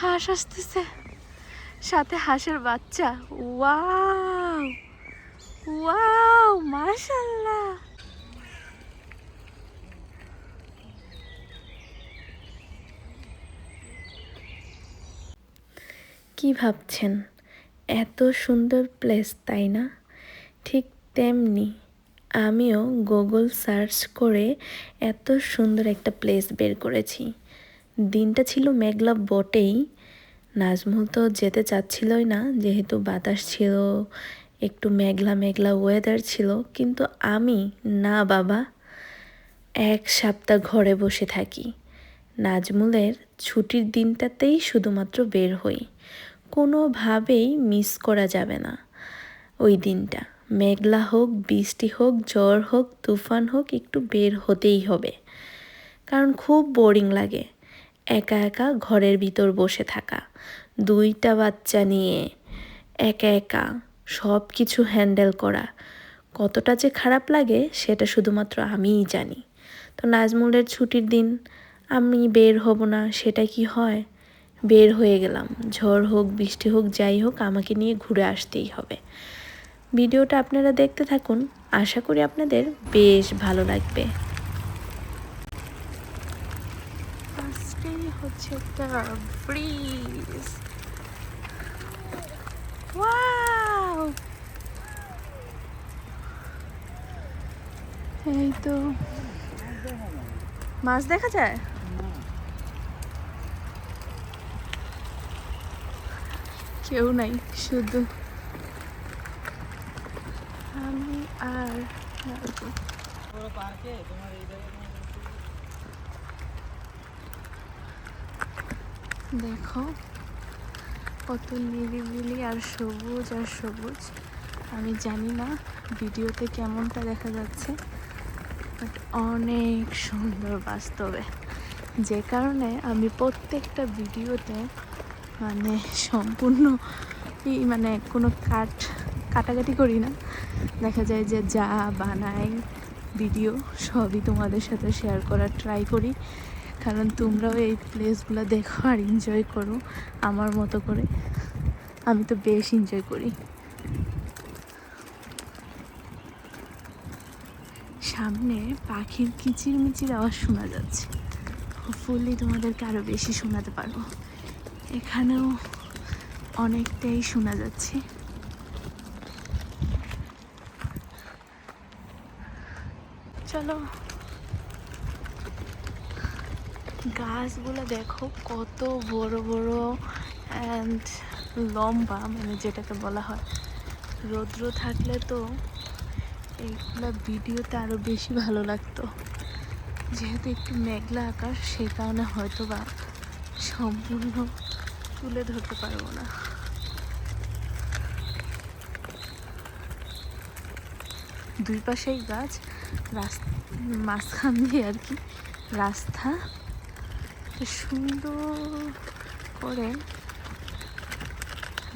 হাঁস আসতেছে। সাথে হাঁসের বাচ্চা। ওয়াও! ওয়াও মাশাল্লাহ কি ভাবছেন? এত সুন্দর প্লেস, তাই না? ঠিক তেমনি আমিও গুগল সার্চ করে এত সুন্দর একটা প্লেস বের করেছি। দিনটা ছিল মেঘলা বটেই। নাজমুল তো যেতে চাচ্ছিলই না, যেহেতু বাতাস ছিল, একটু মেঘলা মেঘলা ওয়েদার ছিল। কিন্তু আমি, না বাবা, এক সপ্তাহ ঘরে বসে থাকি। নাজমুলের ছুটির দিনটাতেই শুধুমাত্র বের হই। কোনোভাবেই মিস করা যাবে না ওই দিনটা। মেঘলা হোক, বৃষ্টি হোক, জ্বর হোক, তুফান হোক, একটু বের হতেই হবে। কারণ খুব বোরিং লাগে। একা একা ঘরের ভিতর বসে থাকা। দুইটা বাচ্চা নিয়ে একা একা সব কিছু হ্যান্ডেল করা। কতটা যে খারাপ লাগে, সেটা শুধুমাত্র আমিই জানি। তো নাজমুলের ছুটির দিন, আমি বের হব না, সেটা কি হয়? বের হয়ে গেলাম। ঝড় হোক, বৃষ্টি হোক, যাই হোক, আমাকে নিয়ে ঘুরে আসতেই হবে। ভিডিওটা আপনারা দেখতে থাকুন। আশা করি আপনাদের বেশ ভালো লাগবে। হচ্ছে একটা ব্রিজ এই তো। মাছ দেখা যায়? কেউ নাই শুধু। আমি আর নাজমুল। দেখো, কত নিরিবিলি আর সবুজ আর সবুজ। আমি জানি না ভিডিওতে কেমনটা দেখা যাচ্ছে বাট অনেক সুন্দর বাস্তবে। যে কারণে আমি প্রত্যেকটা ভিডিওতে মানে সম্পূর্ণ মানে কোনো কাট, কাটাকাটি করি না। দেখা যায় যে যা বানাই ভিডিও সবই তোমাদের সাথে শেয়ার করার ট্রাই করি। কারণ তোমরাও এই প্লেসগুলো দেখো আর এনজয় করো আমার মতো করে। আমি তো বেশ এনজয় করি। সামনে পাখির কিচির মিচির আওয়াজ শোনা যাচ্ছে। ফুললি তোমাদেরকে আরও বেশি শোনাতে পারব। এখানেও অনেকটাই শোনা যাচ্ছে। চলো। গাছগুলো দেখো কত বড় বড় অ্যান্ড লম্বা মানে যেটাকে বলা হয়। রৌদ্র থাকলে তো এইগুলা ভিডিওতে আরও বেশি ভালো লাগতো। যেহেতু একটু মেঘলা আকাশ সে কারণে হয়তো বা সম্পূর্ণ তুলে ধরতে পারব না। দুই পাশেই গাছ রাস্তা মাঝখান দিয়ে আর কি, রাস্তা। সুন্দর করে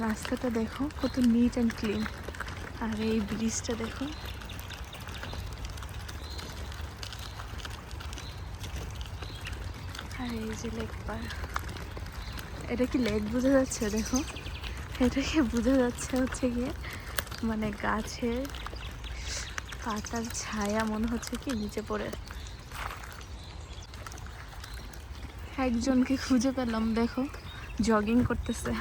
রাস্তাটা দেখো, কত নিট অ্যান্ড ক্লিন আর এই ব্রিজটা দেখো। আর এই যে লেক পার। এটা কি লেক বোঝা যাচ্ছে? দেখো। এটা কি বোঝা যাচ্ছে হচ্ছে গিয়ে মানে গাছের পাতার ছায়া মনে হচ্ছে কি, নিচে পড়ে। একজনকে খুঁজে পেলাম দেখো জগিং করতেছে।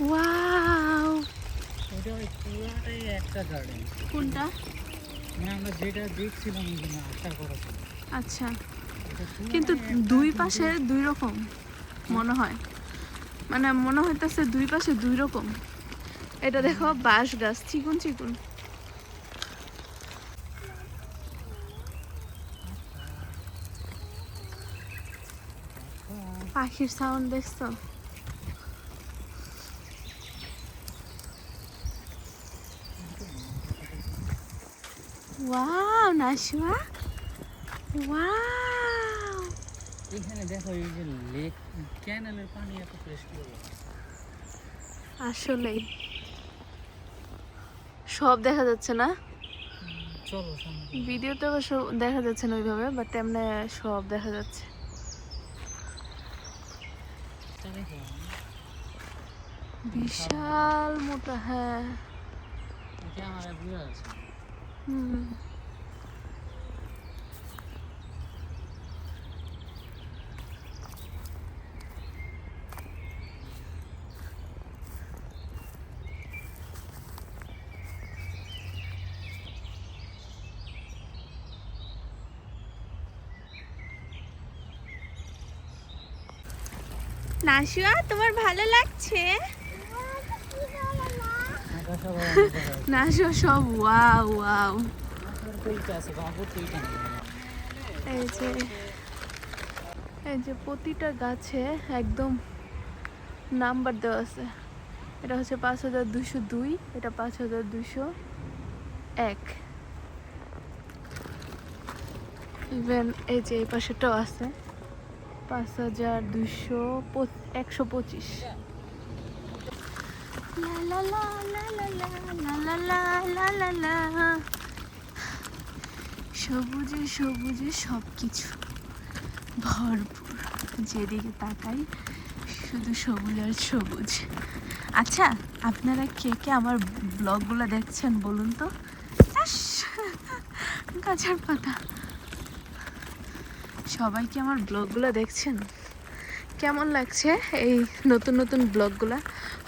ওয়াও কোনটা? মানে আমরা যেটা দেখছিলাম আশা করা আচ্ছা। কিন্তু দুই পাশে দুই রকম মনে হয়। মানে মনে হইতেছে দুই পাশে দুই রকম। এটা দেখো বাঁশ গাছ চিকুন চিকুন। পাখির সাউন্ড দেখছ? ওয়াও নাশওয়া ওয়াও এখানে দেখো এই যে লেক ক্যানেলের পানি এত ফ্রেশ কি আসলেই। সব দেখা যাচ্ছে না? ভিডিওতে অবশ্য দেখা যাচ্ছে না ওইভাবে বাট এমনি সব দেখা যাচ্ছে। বিশাল মোটা হ্যাঁ এটা আমার বুঝা যাচ্ছে হুম নাসুয়া তোমার ভালো লাগছে? এটা সব ওয়াও ওয়াও। এই যে এই যে প্রতিটা গাছে একদম নাম্বার দেওয়া আছে। এটা হচ্ছে পাঁচ হাজার দুশো দুই, এটা পাঁচ হাজার দুশো এক। ইভেন এই যে এই পাশেটাও আছে। পাঁচ হাজার দুশো একশো পঁচিশ। সবুজে সবুজে সব কিছু ভরপুর যেদিকে তাকাই শুধু সবুজ আর সবুজ আচ্ছা আপনারা কে কে আমার ব্লগগুলো দেখছেন বলুন তো গাছের পাতা সবাই কি আমার ব্লগগুলো দেখছেন? কেমন লাগছে এই নতুন নতুন ব্লগগুলো?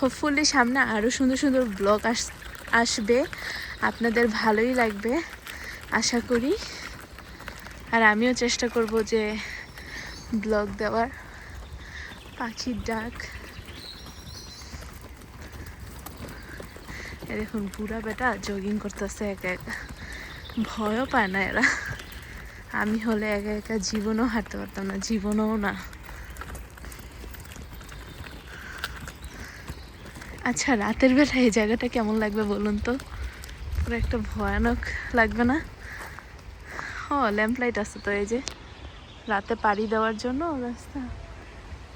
হোপফুলি সামনে আরও সুন্দর সুন্দর ব্লগ আস, আসবে। আপনাদের ভালোই লাগবে, আশা করি। আর আমিও চেষ্টা করব যে ব্লগ দেওয়ার। পাখির ডাক। দেখুন, বুড়া বেটা জগিং করতেছে, একা একা। ভয়ও পায় না এরা। আমি হলে একা একা জীবনও হাঁটতে পারতাম না, জীবনও না। আচ্ছা রাতের বেলা এই জায়গাটা কেমন লাগবে বলুন তো? পুরো একটা ভয়ানক লাগবে না? ও ল্যাম্প লাইট আছে তো এই যে। রাতে পাড়ি দেওয়ার জন্য রাস্তা।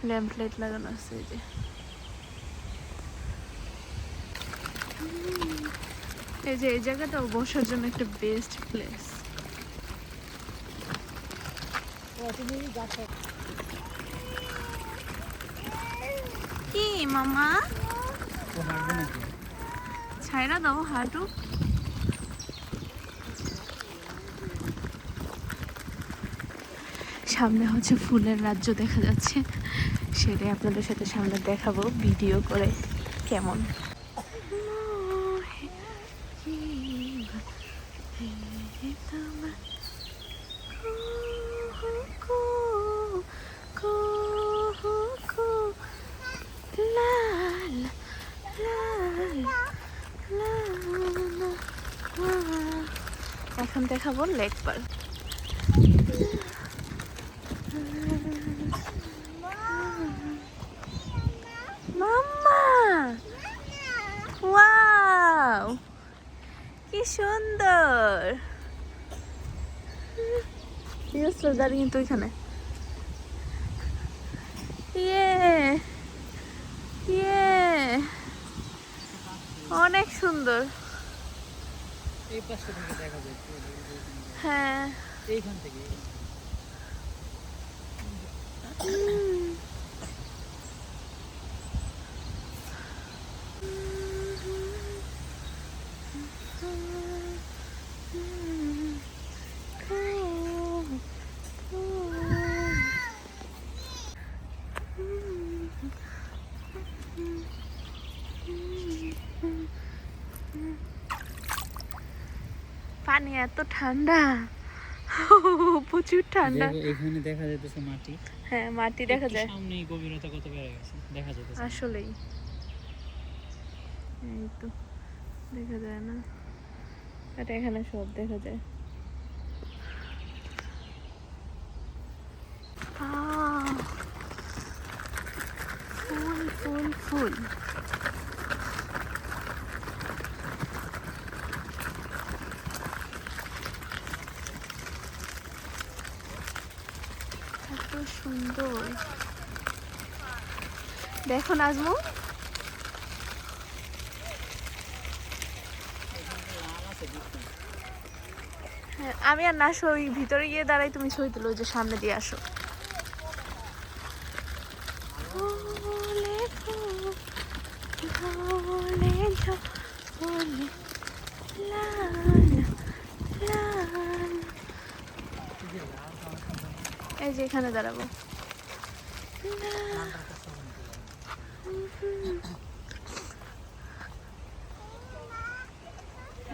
ল্যাম্প লাইট লাগানো আছে এই যে। এই যে, এই জায়গাটা বসার জন্য একটা বেস্ট প্লেস কি, মামা? ছাইরা দাও হাঁটু। সামনে হচ্ছে ফুলের রাজ্য দেখা যাচ্ছে। সেটাই আপনাদের সাথে সামনে দেখাবো, ভিডিও করে কেমন। এখন দেখাবো লেক পার্ক মাম্মা! ওয়াও! কি সুন্দর! দাঁড়িয়ে কিন্তু ওইখানে? ইয়ে! ইয়ে! অনেক সুন্দর। এই পাশটা থেকে দেখা যায় হ্যাঁ। এইখান থেকে। পানি এত ঠান্ডা। প্রচুর ঠান্ডা। এখানে দেখা যাইতেছে মাটি। হ্যাঁ মাটি দেখা যায়। সামনেই গভীরতা কত বেড়ে গেছে দেখা যাইতেছে আসলেই। এই তো দেখা যায় না। এটা এখানে সব দেখা যায়। ফুল ফুল ফুল এত সুন্দর দেখো নাজমু হ্যাঁ, আমি আর না ওই ভিতরে গিয়ে দাঁড়াই তুমি ছবি তুলো যে সামনে দিয়ে আসো। এই যে এখানে দাঁড়াবো।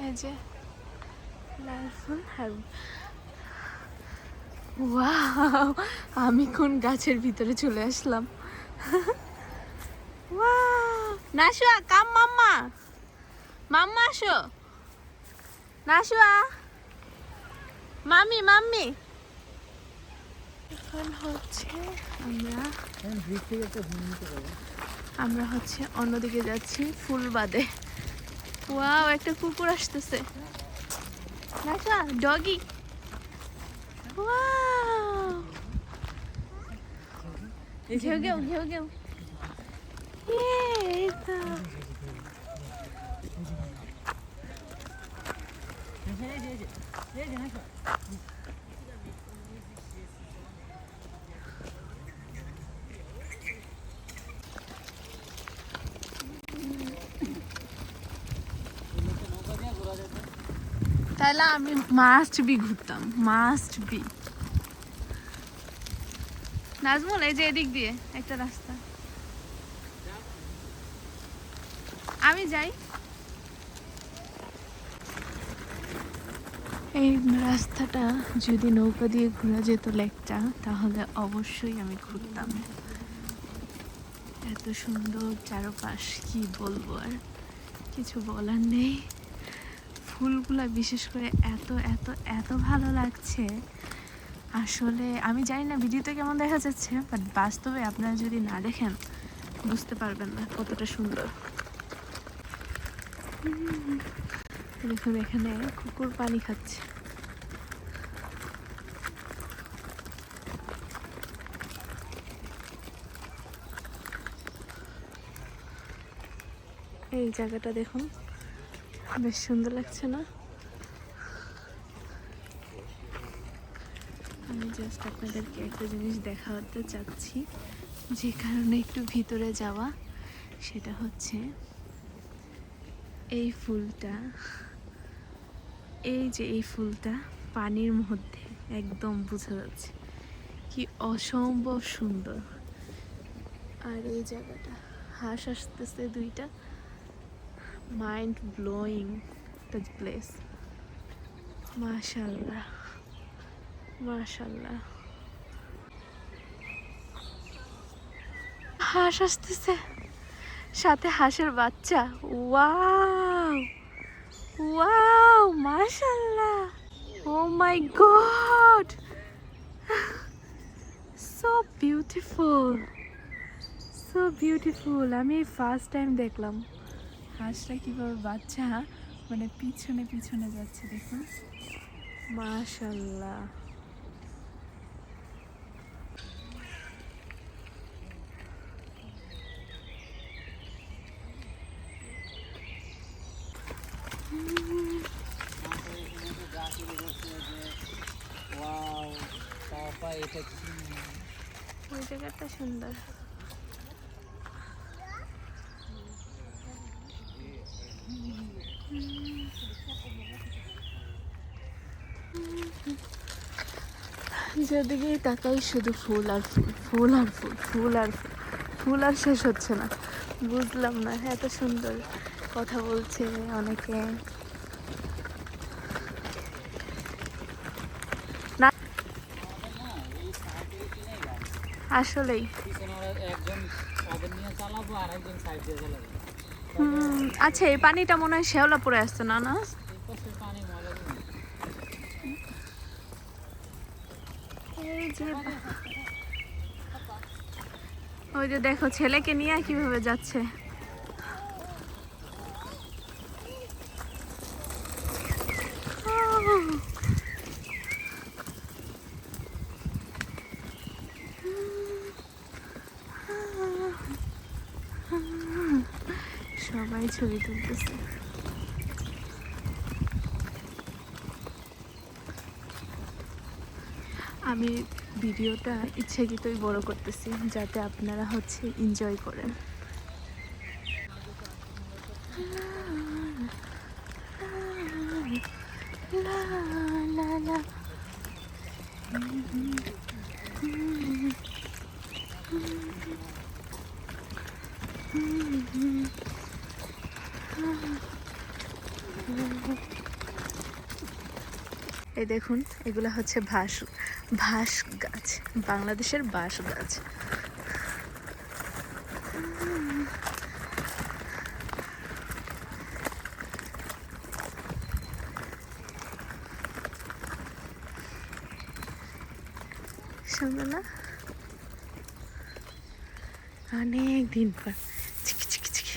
এই যে লাল ফুল আর ওয়াও আমি কোন গাছের ভিতরে চলে আসলাম? ওয়াও নাশুয়া কাম মাম্মা। মাম্মা আসো। Nashua mummy mummy. এখন হচ্ছে আমরা আমরা হচ্ছে অন্যদিকে যাচ্ছি ফুল বাদে ওয়াও একটা কুকুর আসতেছে। ডগি। ইয়ে, এই তো। তাহলে আমি মাস্ট বি ঘুরতাম মাস্ট বি নাজমুল, এই যে এদিক দিয়ে, একটা রাস্তা। আমি যাই। এই রাস্তাটা যদি নৌকা দিয়ে ঘোরা যেত লেকটা, তাহলে অবশ্যই আমি ঘুরতাম। এত সুন্দর চারপাশ, কি বলব আর? কিছু বলার নেই। ফুলগুলা বিশেষ করে এত এত এত ভালো লাগছে। আসলে আমি জানি না ভিডিওতে কেমন দেখা যাচ্ছে বাট বাস্তবে আপনারা যদি না দেখেন, বুঝতে পারবেন না কতটা সুন্দর। দেখুন এখানে কুকুর পানি খাচ্ছে। এই জায়গাটা দেখুন। বেশ সুন্দর লাগছে না? আমি জাস্ট আপনাদেরকে একটা জিনিস দেখাতে চাচ্ছি। যে কারণে একটু ভিতরে যাওয়া, সেটা হচ্ছে এই ফুলটা। এই যে এই ফুলটা পানির মধ্যে একদম বোঝা যাচ্ছে কি অসম্ভব সুন্দর। আর এই জায়গাটা হাঁস আসতেছে দুইটা। Mind blowing the place. মাশাল্লাহ মাশাল্লাহ হাঁস আসতেছে। সাথে হাঁসের বাচ্চা। ওয়াও ওয়াও মাশাল্লাহ ও my god so beautiful so beautiful আমি ফার্স্ট টাইম দেখলাম। হাঁসটা কীভাবে বাচ্চা মানে পিছনে পিছনে যাচ্ছে দেখুন। মাশাল্লাহ। কি? ওই জায়গাটা সুন্দর। যেদিকেই তাকাই শুধু ফুল আর ফুল ফুল আর ফুল ফুল আর ফুল। ফুল আর শেষ হচ্ছে না। বুঝলাম না, এত সুন্দর কথা বলছে অনেকে। আসলেই। আচ্ছা এই পানিটা মনে হয় শ্যাওলা পরে আসছে, না না এই পাশে পানি মজা দিন এই যে ওই যে দেখো ছেলেকে নিয়ে কীভাবে যাচ্ছে সবাই ছবি তুলতেছে আমি ভিডিওটা ইচ্ছাকৃতই বড় করতেছি যাতে আপনারা হচ্ছে এনজয় করেন লা লা লা এই দেখুন এগুলো হচ্ছে ভাস ভাস গাছ বাংলাদেশের বাঁশ গাছ। সুন্দর অনেক দিন পর চিকি চিকি চিকি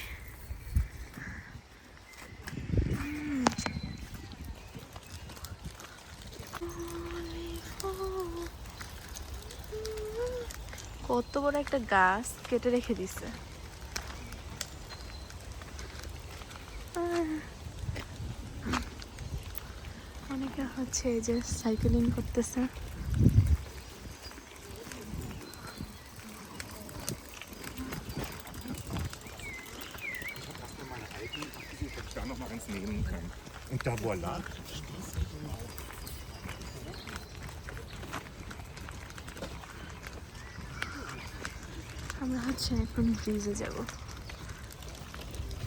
কত বড় একটা গাছ কেটে রেখে দিছে অনেকে হচ্ছে যে সাইকেলিং করতেছে. Und da voilà. আমরা হচ্ছে, এখন ব্রিজে যাব।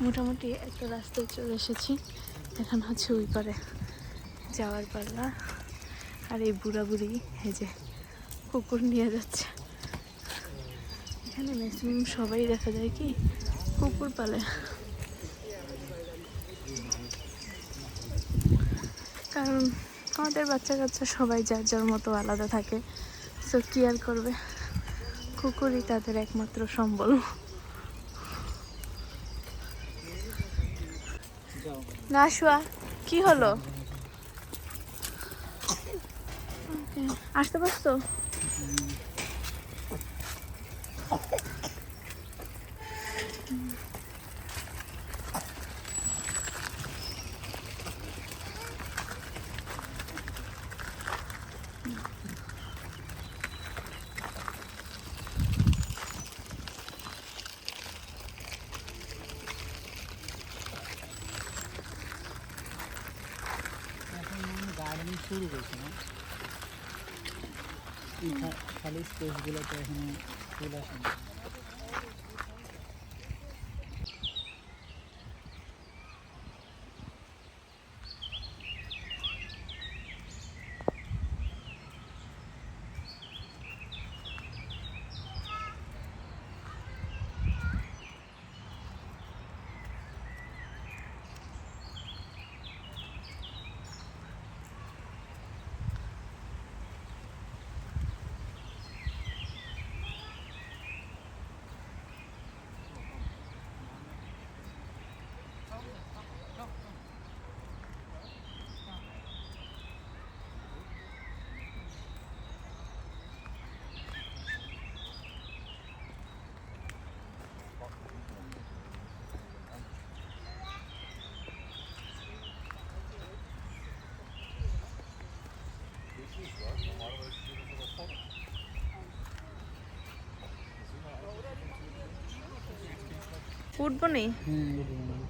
মোটামুটি একটা রাস্তায় চলে এসেছি। এখন হচ্ছে ওই পারে যাওয়ার পাল্লা। আর এই বুড়া বুড়ি এই যে কুকুর নিয়ে যাচ্ছে। এখানে ম্যাক্সিমাম সবাই দেখা যায় কি, কুকুর পালে। কারণ আমাদের বাচ্চা কাচ্চা সবাই যার যার মতো আলাদা থাকে। সো কি আর করবে? কুকুরই তাদের একমাত্র সম্বল। না কি হলো? আসতে পারছ এখন গার্ডেনিং শুরু করছে না? খালি স্পেসগুলোতে এখানে চলে আসে উঠবো নি? হুম বুঝলাম।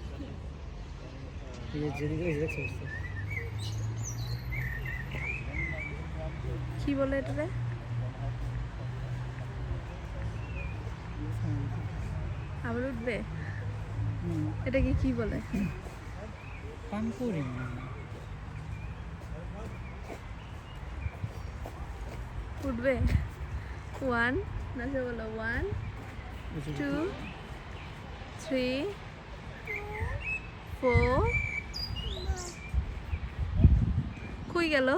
এই যে যেদিকে এই যে দেখছ, দেখছ? কি বলে এটারে? আবার উঠবে? এটাকে কি বলে? পানপুরি। উঠবে? ওয়ান না বলো ওয়ান টু থ্রি ফোর কই গেল?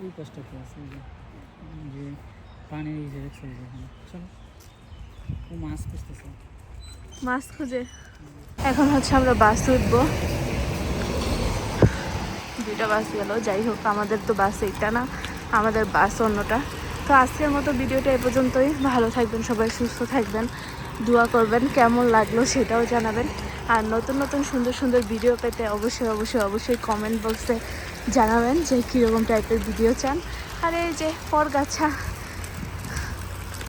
ওই পাশটাতে আছে এই যে যে পানির এই যে দেখছ এই যে এখানে। চলো ও মাছ খুঁজতেছে। মাছ খুঁজে। এখন হচ্ছে আমরা বাস উঠবো। দুইটা বাস গেল যাই হোক আমাদের তো বাস এইটা না আমাদের বাস অন্যটা। তো আজকের মতো ভিডিওটা এ পর্যন্তই। ভালো থাকবেন সবাই সুস্থ থাকবেন। দোয়া করবেন, কেমন লাগল সেটাও জানাবেন। আর নতুন নতুন সুন্দর সুন্দর ভিডিও পেতে অবশ্যই অবশ্যই অবশ্যই কমেন্ট বক্সে জানাবেন যে কীরকম টাইপের ভিডিও চান। আর এই যে পরগাছা